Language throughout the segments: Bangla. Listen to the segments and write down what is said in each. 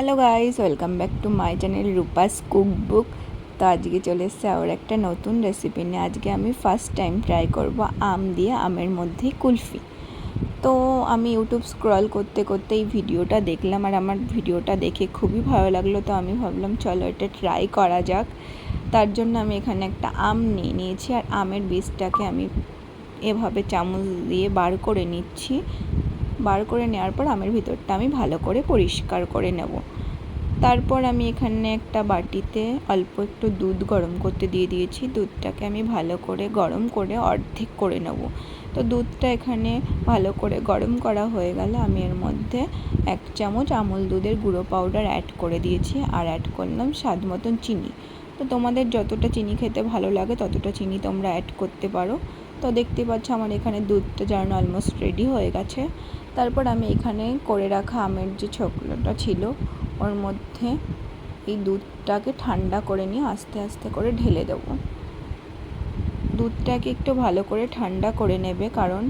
Hello guys welcome back to my channel Rupa's cook book তো আজকে চলে এসছে আবার একটা নতুন রেসিপি নিয়ে। আজকে আমি ফার্স্ট টাইম ট্রাই করব আম দিয়ে আমের মধ্যে কুলফি। তো আমি ইউটিউব স্ক্রল করতে করতে এই ভিডিওটা দেখলাম আর আমার ভিডিওটা দেখে খুবই ভালো লাগল। তো আমি ভাবলাম, চলো এটা ট্রাই করা যাক। তার জন্য আমি এখানে একটা আম নিয়ে নিয়েছি আর আমের বীজটাকে আমি এভাবে চামচ দিয়ে বার করে নিচ্ছি। বার করে নেওয়ার পর আমের ভিতরটা আমি ভালো করে পরিষ্কার করে নেব। তারপর আমি এখানে একটা বাটিতে অল্প একটু দুধ গরম করতে দিয়ে দিয়েছি। দুধটাকে আমি ভালো করে গরম করে অর্ধেক করে নেব। তো দুধটা এখানে ভালো করে গরম করা হয়ে গেলে আমি এর মধ্যে এক চামচ আমুল দুধের গুঁড়ো পাউডার অ্যাড করে দিয়েছি আর অ্যাড করলাম স্বাদ মতন চিনি। তো তোমাদের যতটা চিনি খেতে ভালো লাগে ততটা চিনি তোমরা অ্যাড করতে পারো। তো দেখতে পাচ্ছ আমার এখানে দুধটা জানো অলমোস্ট রেডি হয়ে গেছে। তারপর আমি এখানে করে রাখা আমের যে ছোকলাটা ছিল, ওর মধ্যে এই দুধটাকে ঠান্ডা করে নিয়ে আস্তে আস্তে করে ঢেলে দেবো। দুধটাকে একটু ভালো করে ঠান্ডা করে নেবে, কারণ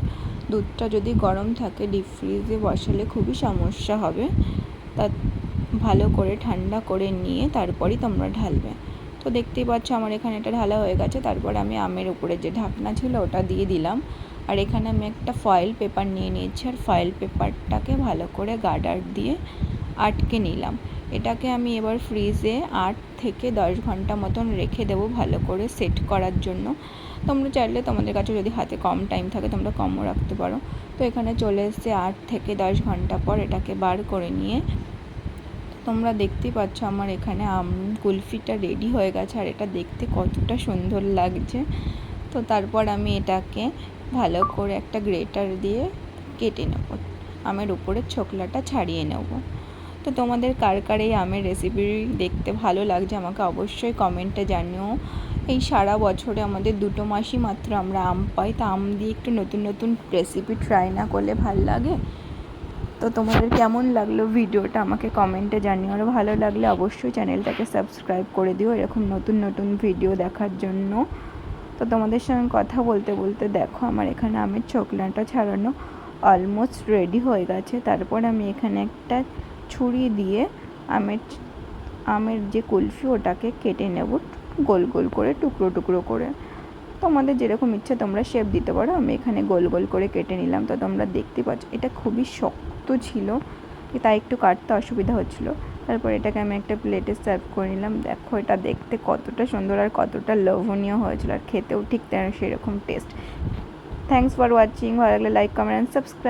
দুধটা যদি গরম থাকে ডিপ ফ্রিজে বসালে খুবই সমস্যা হবে। তা ভালো করে ঠান্ডা করে নিয়ে তারপরই তোমরা ঢালবে। তো দেখতেই পাচ্ছ আমার এখানে এটা ঢালা হয়ে গেছে। তারপর আমি আমের উপরে যে ঢাকনা ছিল ওটা দিয়ে দিলাম। আর এখানে আমি একটা ফয়েল পেপার নিয়ে নিয়েছি। আর ফয়েল পেপারটাকে ভালো করে গার্ডার দিয়ে আটকে নিলাম। এটাকে আমি এবার ফ্রিজে আট থেকে দশ ঘণ্টা মতন রেখে দেবো ভালো করে সেট করার জন্য। তোমরা চাইলে তোমাদের কাছে যদি হাতে কম টাইম থাকে তোমরা কমও রাখতে পারো। তো এখানে চলে এসছে আট থেকে দশ ঘণ্টা পর এটাকে বার করে নিয়ে তোমরা দেখতেই পাচ্ছ আমার এখানে, আম, কুলফিটা রেডি হয়ে গেছে আর এটা দেখতে কতটা সুন্দর লাগছে। তো তারপর আমি এটাকে ভালো করে একটা গ্রেটার দিয়ে কেটে নেব, আমের উপরের ছোকলাটা ছাড়িয়ে নেব। তো তোমাদের কার কার এই আমের রেসিপি দেখতে ভালো লাগছে আমাকে অবশ্যই কমেন্টে জানিও। এই সারা বছরে আমাদের দুটো মাসই মাত্র আমরা আম পাই, তা আম দিয়ে একটু নতুন নতুন রেসিপি ট্রাই না করলে ভালো লাগে? তো তোমাদের কেমন লাগল ভিডিওটা আমাকে কমেন্টে জানিও। আর ভালো লাগলে অবশ্যই চ্যানেলটাকে সাবস্ক্রাইব করে দিও এরকম নতুন নতুন ভিডিও দেখার জন্য। তো তোমাদের সঙ্গে কথা বলতে বলতে দেখো, আমার এখানে আমের ছোকলাটা ছাড়ানো অলমোস্ট রেডি হয়ে গেছে। তারপর আমি এখানে একটা ছুরি দিয়ে আমের আমের যে কুলফি ওটাকে কেটে নেব গোল গোল করে, টুকরো টুকরো করে। তোমাদের যেরকম ইচ্ছে তোমরা শেপ দিতে পারো, আমি এখানে গোল গোল করে কেটে নিলাম। তো তোমরা দেখতে পাচ্ছ, এটা খুবই শক্ত। ছিল তাই একটু কাটতে অসুবিধা হচ্ছিল। তারপর এটাকে আমি একটা প্লেটে সার্ভ করে নিলাম। দেখো এটা দেখতে কতটা সুন্দর আর কতটা লোভনীয় হয়েছিল আর খেতেও ঠিক সেরকম টেস্ট থ্যাংকস ফর ওয়াচিং ভালো লাগলে লাইক কমেন্ট অ্যান্ড সাবস্ক্রাইব